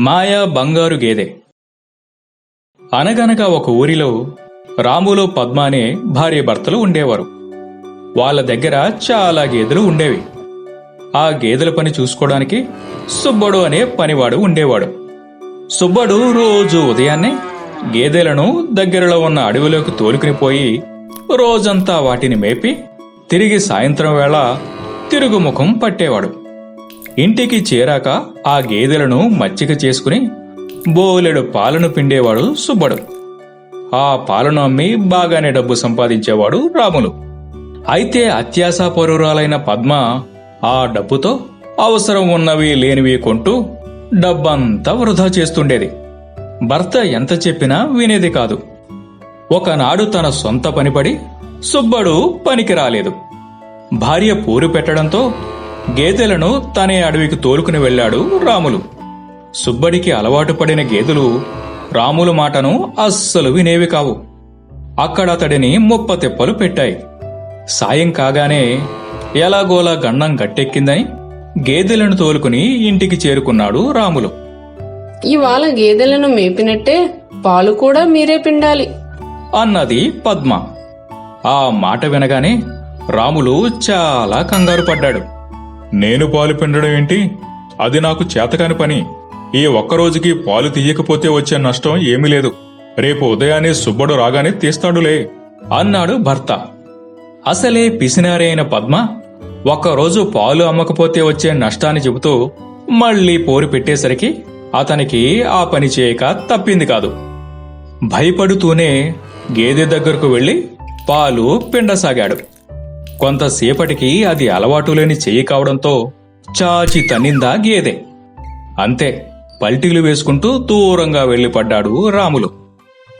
మాయా బంగారు గేదె. అనగనగా ఒక ఊరిలో రాములు పద్మ అనే భార్య భర్తలు ఉండేవారు. వాళ్ళ దగ్గర చాలా గేదెలు ఉండేవి. ఆ గేదెల పని చూసుకోవడానికి సుబ్బడు అనే పనివాడు ఉండేవాడు. సుబ్బడు రోజు ఉదయాన్నే గేదెలను దగ్గరలో ఉన్న అడవిలోకి తోలుకుని పోయి రోజంతా వాటిని మేపి తిరిగి సాయంత్రం వేళ తిరుగుముఖం పట్టేవాడు. ఇంటికి చేరాక ఆ గేదెలను మచ్చిక చేసుకుని బోలెడు పాలను పిండేవాడు సుబ్బడు. ఆ పాలను అమ్మి బాగానే డబ్బు సంపాదించేవాడు రాములు. అయితే అత్యాశాపరురాలైన పద్మ ఆ డబ్బుతో అవసరం ఉన్నవి లేనివి కొంటూ డబ్బంతా వృధా చేస్తుండేది. భర్త ఎంత చెప్పినా వినేది కాదు. ఒకనాడు తన సొంత పనిపడి సుబ్బడు పనికి రాలేదు. భార్య పూరు పెట్టడంతో గేదెలను తనే అడవికి తోలుకుని వెళ్ళాడు రాములు. సుబ్బడికి అలవాటు పడిన గేదెలు రాములు మాటను అస్సలు వినేవి కావు. అక్కడ అతడిని ముప్ప తెప్పలు పెట్టాయి. సాయం కాగానే ఎలాగోలా గండం గట్టెక్కిందని గేదెలను తోలుకుని ఇంటికి చేరుకున్నాడు రాములు. ఇవాళ గేదెలను మేపినట్టే పాలు కూడా మీరే పిండాలి అన్నది పద్మ. ఆ మాట వినగానే రాములు చాలా కంగారు పడ్డాడు. నేను పాలు పిండడం ఏంటి? అది నాకు చేతకాని పని. ఈ ఒక్కరోజుకి పాలు తీయకపోతే వచ్చే నష్టం ఏమీ లేదు. రేపు ఉదయాన్నే సుబ్బడు రాగానే తీస్తాడులే అన్నాడు భర్త. అసలే పిసినారి అయిన పద్మ ఒక్కరోజు పాలు అమ్మకపోతే వచ్చే నష్టాన్ని చెబుతూ మళ్ళీ పోరు పెట్టేసరికి అతనికి ఆ పని చేయక తప్పింది కాదు. భయపడుతూనే గేదె దగ్గరకు వెళ్ళి పాలు పిండసాగాడు. కొంతసేపటికి అది అలవాటు లేని చెయ్యి కావడంతో చాచి తన్నిందా గేదె. అంతే పల్టీలు వేసుకుంటూ దూరంగా వెళ్ళిపడ్డాడు రాములు.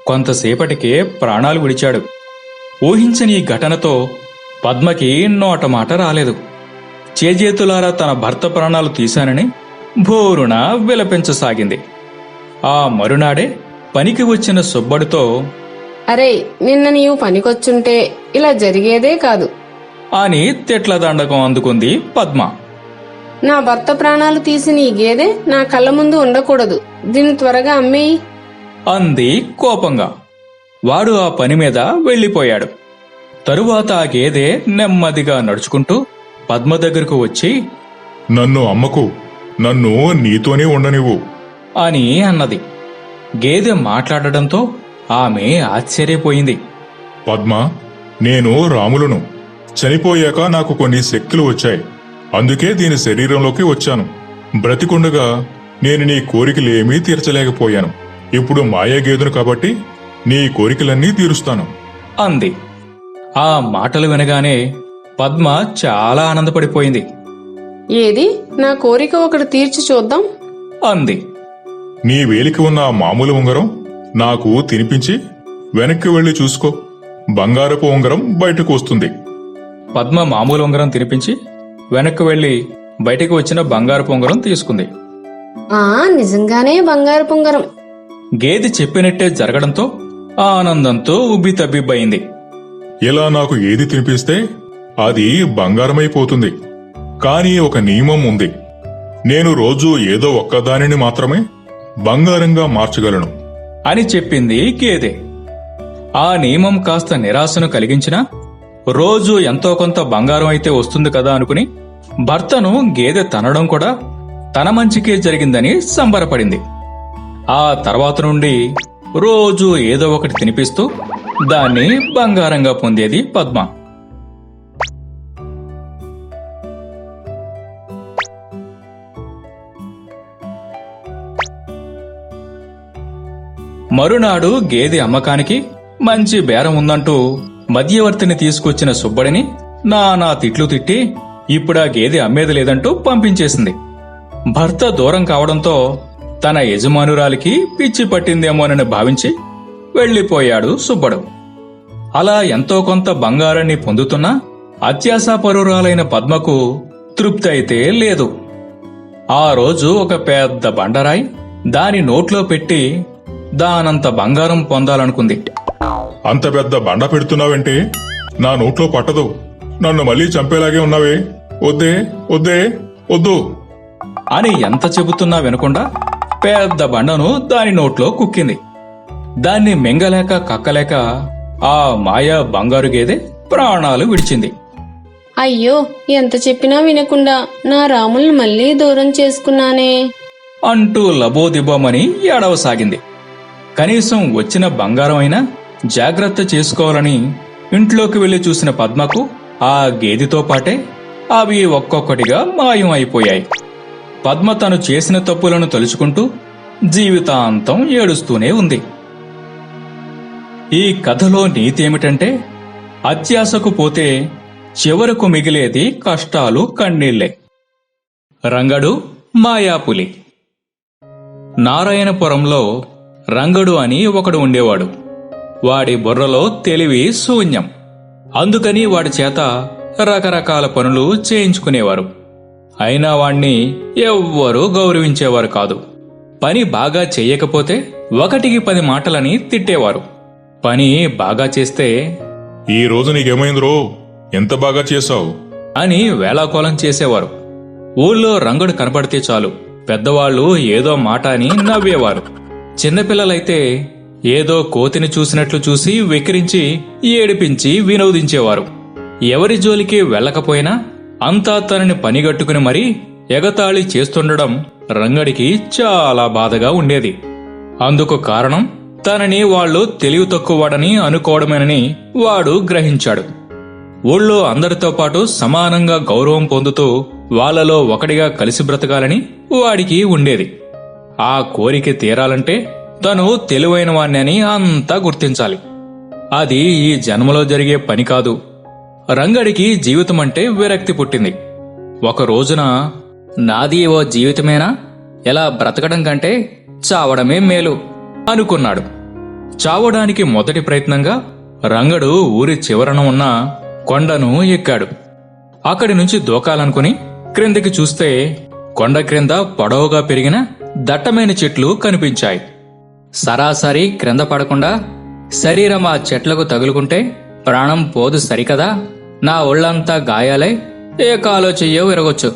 కొంతసేపటికే ప్రాణాలు విడిచాడు. ఊహించని ఈ ఘటనతో పద్మకి నోట మాట రాలేదు. చేజేతులారా తన భర్త ప్రాణాలు తీశానని భోరున విలపించసాగింది. ఆ మరునాడే పనికి వచ్చిన సుబ్బడితో అరే నిన్న నీవు పనికొచ్చుంటే ఇలా జరిగేదే కాదు. అని తిట్ల దండకం అందుకుంది పద్మ. నా భర్త ప్రాణాలు తీసిన ఈ గేదె నా కళ్ళ ముందు ఉండకూడదు. దీన్ని త్వరగా అమ్మేయి. అంది కోపంగా. వాడు ఆ పని మీద వెళ్ళిపోయాడు తరువాత ఆ గేదె నెమ్మదిగా నడుచుకుంటూ పద్మ దగ్గరకు వచ్చి నన్ను అమ్మకు నన్ను నీతోనే ఉండనివ్వు. అని అన్నది. గేదె మాట్లాడడంతో ఆమె ఆశ్చర్యపోయింది. పద్మ నేను రాములను. చనిపోయాక నాకు కొన్ని శక్తులు వచ్చాయి. అందుకే దీని శరీరంలోకి వచ్చాను. బ్రతికుండగా నేను నీ కోరికలేమీ తీర్చలేకపోయాను. ఇప్పుడు మాయా గేదెను కాబట్టి నీ కోరికలన్నీ తీరుస్తాను. అంది. ఆ మాటలు వినగానే పద్మ చాలా ఆనందపడిపోయింది. ఏది? నా కోరిక ఒకటి తీర్చి చూద్దాం. అంది. నీ వేలికి ఉన్న ఆ మామూలు ఉంగరం నాకు తినిపించి వెనక్కి వెళ్ళి చూసుకో. బంగారపు ఉంగరం బయటకు వస్తుంది. పద్మ మామూలు ఉంగరం తినిపించి వెనక్కి వెళ్ళి బయటికి వచ్చిన బంగారపు ఉంగరం తీసుకుంది. ఆ నిజంగానే బంగారు పొంగరం. గేదె చెప్పినట్టే జరగడంతో ఆనందంతో ఉబ్బి తబ్బిబ్బయింది. ఇలా నాకు ఏది తినిపిస్తే అది బంగారమైపోతుంది. కానీ ఒక నియమం ఉంది. నేను రోజు ఏదో ఒక్కదానిని మాత్రమే బంగారంగా మార్చగలను. అని చెప్పింది గేదె. ఆ నియమం కాస్త నిరాశను కలిగించినా రోజు ఎంతో కొంత బంగారం అయితే వస్తుంది కదా అనుకుని భర్తను గేదె తనడం కూడా తన మంచికే జరిగిందని సంబరపడింది. ఆ తర్వాత నుండి రోజు ఏదో ఒకటి తినిపిస్తూ దాన్ని బంగారంగా పొందేది పద్మ. మరునాడు గేదె అమ్మకానికి మంచి బేరం ఉందంటూ మధ్యవర్తిని తీసుకొచ్చిన సుబ్బడిని నానా తిట్లు తిట్టి ఇప్పుడా గేదె అమ్మేది లేదంటూ పంపించేసింది. భర్త దూరం కావడంతో తన యజమానురాలికి పిచ్చి పట్టిందేమోనని భావించి వెళ్ళిపోయాడు సుబ్బడు. అలా ఎంతో కొంత బంగారాన్ని పొందుతున్నా అత్యాశాపరురాలైన పద్మకు తృప్తి అయితే లేదు. ఆ రోజు ఒక పెద్ద బండరాయి దాని నోట్లో పెట్టి దానంత బంగారం పొందాలనుకుంది. అంత పెద్ద బండ పెడుతున్నావంటే? నా నోట్లో పట్టదు. నన్ను మళ్ళీ చంపేలాగే ఉన్నావే. వద్దే వద్దే వద్దు. అని ఎంత చెబుతున్నా వినకుండా పెద్ద బండను దాని నోట్లో కుక్కింది. దాన్ని మింగలేక కక్కలేక ఆ మాయా బంగారు గేదె ప్రాణాలు విడిచింది. అయ్యో ఎంత చెప్పినా వినకుండా నా రాముల్ని మళ్ళీ దూరం చేసుకున్నానే. అంటూ లబోదిబోమని ఏడవసాగింది. కనీసం వచ్చిన బంగారం అయినా జాగ్రత్త చేసుకోవాలని ఇంట్లోకి వెళ్ళి చూసిన పద్మకు ఆ గేదెతో పాటే అవి ఒక్కొక్కటిగా మాయం అయిపోయాయి పద్మ తను చేసిన తప్పులను తలుచుకుంటూ జీవితాంతం ఏడుస్తూనే ఉంది. ఈ కథలో నీతి ఏమిటంటే అత్యాశకు పోతే చివరకు మిగిలేది కష్టాలు కన్నీళ్ళే రంగడు మాయాపులి. నారాయణపురంలో రంగడు అని ఒకడు ఉండేవాడు. వాడి బుర్రలో తెలివి శూన్యం. అందుకని వాడి చేత రకరకాల పనులు చేయించుకునేవారు. అయినా వాణ్ణి ఎవ్వరూ గౌరవించేవారు కాదు. పని బాగా చెయ్యకపోతే ఒకటికి పది మాటలని తిట్టేవారు. పని బాగా చేస్తే ఈ రోజు నీకేమైందిరో? ఎంత బాగా చేశావు? అని వేళాకోళం చేసేవారు. ఊళ్ళో రంగుడు కనపడితే చాలు. పెద్దవాళ్ళు ఏదో మాట అని నవ్వేవారు. చిన్నపిల్లలైతే ఏదో కోతిని చూసినట్లు చూసి వెక్కిరించి ఏడిపించి వినోదించేవారు. ఎవరి జోలికి వెళ్ళకపోయినా అంతా తనని పనిగట్టుకుని మరీ ఎగతాళి చేస్తుండడం రంగడికి చాలా బాధగా ఉండేది. అందుకు కారణం తనని వాళ్ళు తెలివి తక్కువవాడని అనుకోవడమేనని వాడు గ్రహించాడు. ఊళ్ళో అందరితో పాటు సమానంగా గౌరవం పొందుతూ వాళ్ళలో ఒకటిగా కలిసి బ్రతకాలని వాడికి ఉండేది. ఆ కోరిక తీరాలంటే తను తెలివైన వాణ్ణి అని అంతా గుర్తించాలి. అది ఈ జన్మలో జరిగే పని కాదు. రంగడికి జీవితం అంటే విరక్తి పుట్టింది. ఒక రోజున నాది ఓ జీవితమేనా? ఎలా బ్రతకడం కంటే చావడమే మేలు అనుకున్నాడు. చావడానికి మొదటి ప్రయత్నంగా రంగడు ఊరి చివరన ఉన్న కొండను ఎక్కాడు. అక్కడి నుంచి దూకాలనుకుని క్రిందికి చూస్తే కొండ క్రింద పొడవుగా పెరిగిన దట్టమైన చెట్లు కనిపించాయి. సరాసరి క్రింద పడకుండా శరీరం ఆ చెట్లకు తగులుకుంటే ప్రాణం పోదు సరికదా? నా ఒళ్ళంతా గాయాలై ఏ కాలో చెయ్యో విరగొచ్చు.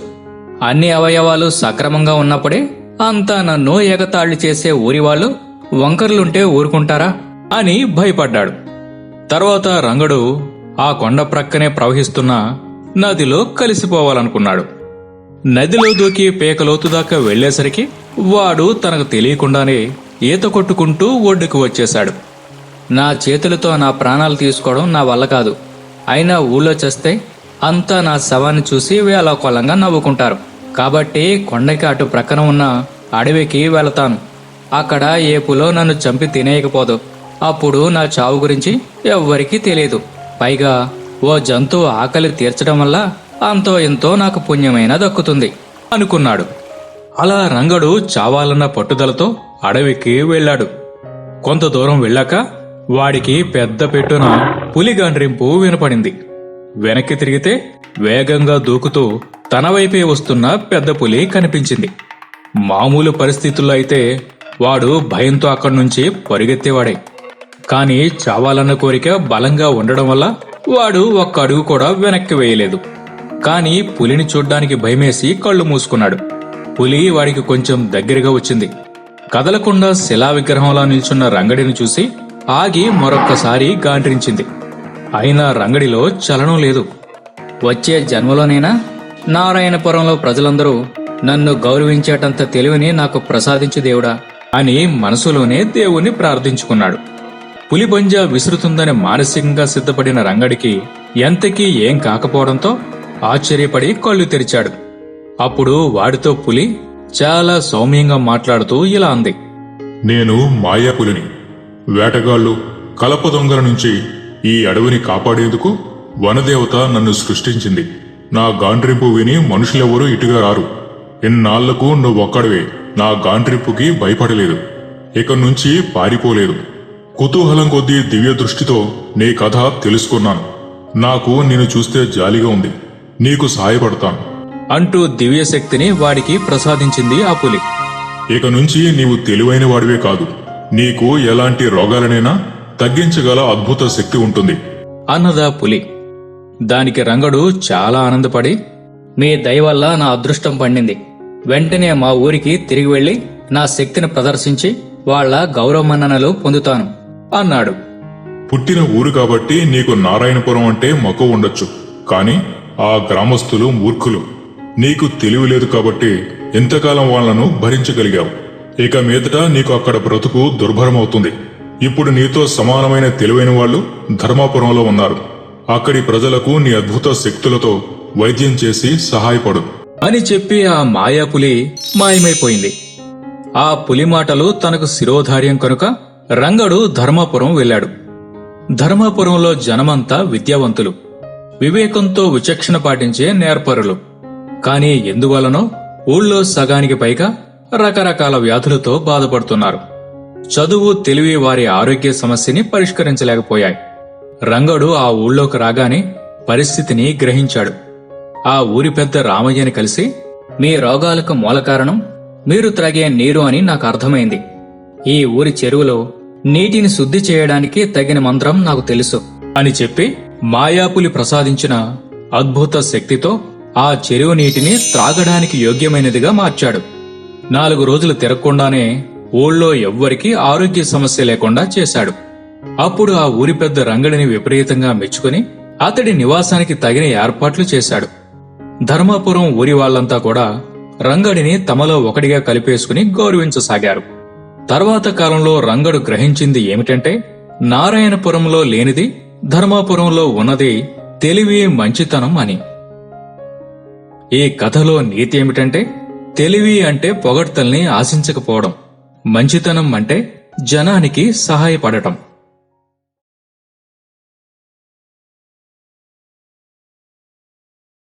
అన్ని అవయవాలు సక్రమంగా ఉన్నప్పుడే అంతా నన్ను ఎగతాళి చేసే ఊరివాళ్ళు వంకర్లుంటే ఊరుకుంటారా అని భయపడ్డాడు. తర్వాత రంగడు ఆ కొండ ప్రక్కనే ప్రవహిస్తున్న నదిలో కలిసిపోవాలనుకున్నాడు. నదిలో దూకి పేకలోతు దాకా వెళ్ళేసరికి వాడు తనకు తెలియకుండానే ఈత కొట్టుకుంటూ ఒడ్డుకు వచ్చేశాడు. నా చేతులతో నా ప్రాణాలు తీసుకోవడం నా వల్ల కాదు. అయినా ఊళ్ళో చేస్తే అంతా నా శవాన్ని చూసి వేలాకోలంగా నవ్వుకుంటారు. కాబట్టి కొండకి అటు ప్రక్కన ఉన్న అడవికి వెళతాను. అక్కడ ఏపులో నన్ను చంపి తినేయకపోదు. అప్పుడు నా చావు గురించి ఎవ్వరికీ తెలియదు పైగా ఓ జంతువు ఆకలి తీర్చడం వల్ల అంతో ఎంతో నాకు పుణ్యమైన దక్కుతుంది అనుకున్నాడు. అలా రంగడు చావాలన్న పట్టుదలతో అడవికి వెళ్ళాడు. కొంత దూరం వెళ్ళాక వాడికి పెద్ద పెట్టున పులి గండ్రింపు వినపడింది. వెనక్కి తిరిగితే వేగంగా దూకుతూ తన వైపే వస్తున్న పెద్ద పులి కనిపించింది. మామూలు పరిస్థితుల్లో అయితే వాడు భయంతో అక్కడి నుంచి పరిగెత్తేవాడే. కాని చావాలన్న కోరిక బలంగా ఉండడం వల్ల వాడు ఒక్క అడుగు కూడా వెనక్కి వేయలేదు. కాని పులిని చూడ్డానికి భయమేసి కళ్ళు మూసుకున్నాడు. పులి వాడికి కొంచెం దగ్గరగా వచ్చింది. కదలకుండా శిలా విగ్రహంలా నిల్చున్న రంగడిని చూసి ఆగి మరొక్కసారి గాండ్రించింది. అయినా రంగడిలో చలనం లేదు. వచ్చే జన్మలోనైనా నారాయణపురంలో ప్రజలందరూ నన్ను గౌరవించేటంత తెలివిని నాకు ప్రసాదించు దేవుడా అని మనసులోనే దేవుణ్ణి ప్రార్థించుకున్నాడు. పులిబంజ విసురుతుందని మానసికంగా సిద్ధపడిన రంగడికి ఎంతకీ ఏం కాకపోవడంతో ఆశ్చర్యపడి కళ్ళు తెరిచాడు. అప్పుడు వాడితో పులి చాలా సౌమ్యంగా మాట్లాడుతూ ఇలా అంది. నేను మాయాపులిని వేటగాళ్ళు కలప దొంగల నుంచి ఈ అడవిని కాపాడేందుకు వనదేవత నన్ను సృష్టించింది. నా గాండ్రింపు విని మనుషులెవరూ ఇటుగా రారు. ఇన్నాళ్ళకు నువ్వొక్కడివే నా గాండ్రింపుకి భయపడలేదు. ఇక నుంచి పారిపోలేదు. కుతూహలం కొద్దీ దివ్య దృష్టితో నీ కథ తెలుసుకున్నాను. నాకు నిన్ను చూస్తే జాలిగా ఉంది. నీకు సహాయపడతాను. అంటూ దివ్యశక్తిని వాడికి ప్రసాదించింది ఆ పులి. ఇక నుంచి నీవు తెలివైన వాడివే కాదు. నీకు ఎలాంటి రోగాలనైనా తగ్గించగల అద్భుత శక్తి ఉంటుంది. అన్నదా పులి. దానికి రంగడు చాలా ఆనందపడి మీ దయ వల్ల నా అదృష్టం పండింది. వెంటనే మా ఊరికి తిరిగి వెళ్ళి నా శక్తిని ప్రదర్శించి వాళ్ళ గౌరవమన్ననలు పొందుతాను అన్నాడు. పుట్టిన ఊరు కాబట్టి నీకు నారాయణపురం అంటే మక్కువ ఉండొచ్చు. కానీ ఆ గ్రామస్తులు మూర్ఖులు. నీకు తెలివి లేదు కాబట్టి ఎంతకాలం వాళ్ళను భరించగలిగావు. ఇక మీదట నీకు అక్కడ బ్రతుకు దుర్భరమవుతుంది. ఇప్పుడు నీతో సమానమైన తెలివైన వాళ్ళు ధర్మాపురంలో ఉన్నారు. అక్కడి ప్రజలకు నీ అద్భుత శక్తులతో వైద్యం చేసి సహాయపడు. అని చెప్పి ఆ మాయాపులి మాయమైపోయింది. ఆ పులి మాటలు తనకు శిరోధార్యం కనుక రంగడు ధర్మాపురం వెళ్ళాడు. ధర్మాపురంలో జనమంతా విద్యావంతులు. వివేకంతో విచక్షణ పాటించే నేర్పరులు. కానీ ఎందువలనో ఊళ్ళో సగానికి పైగా రకరకాల వ్యాధులతో బాధపడుతున్నారు. చదువు తెలివి వారి ఆరోగ్య సమస్యని పరిష్కరించలేకపోయాయి. రంగడు ఆ ఊళ్ళోకి రాగానే పరిస్థితిని గ్రహించాడు. ఆ ఊరి పెద్ద రామయ్యని కలిసి మీ రోగాలకు మూల కారణం మీరు త్రాగే నీరు అని నాకు అర్థమైంది. ఈ ఊరి చెరువులో నీటిని శుద్ధి చేయడానికి తగిన మంత్రం నాకు తెలుసు అని చెప్పి మాయాపులి ప్రసాదించిన అద్భుత శక్తితో ఆ చెరువు నీటిని త్రాగడానికి యోగ్యమైనదిగా మార్చాడు. నాలుగు రోజులు తిరగకుండానే ఊళ్ళో ఎవ్వరికీ ఆరోగ్య సమస్య లేకుండా చేశాడు. అప్పుడు ఆ ఊరి పెద్ద రంగడిని విపరీతంగా మెచ్చుకుని అతడి నివాసానికి తగిన ఏర్పాట్లు చేశాడు. ధర్మాపురం ఊరి వాళ్ళంతా కూడా రంగడిని తమలో ఒకటిగా కలిపేసుకుని గౌరవించసాగారు. తర్వాత కాలంలో రంగడు గ్రహించింది ఏమిటంటే నారాయణపురంలో లేనిది ధర్మాపురంలో ఉన్నది తెలివి మంచితనం అని. ఈ కథలో నీతి ఏమిటంటే తెలివి అంటే పొగడ్తల్ని ఆశించకపోవడం మంచితనం అంటే జనానికి సహాయపడటం.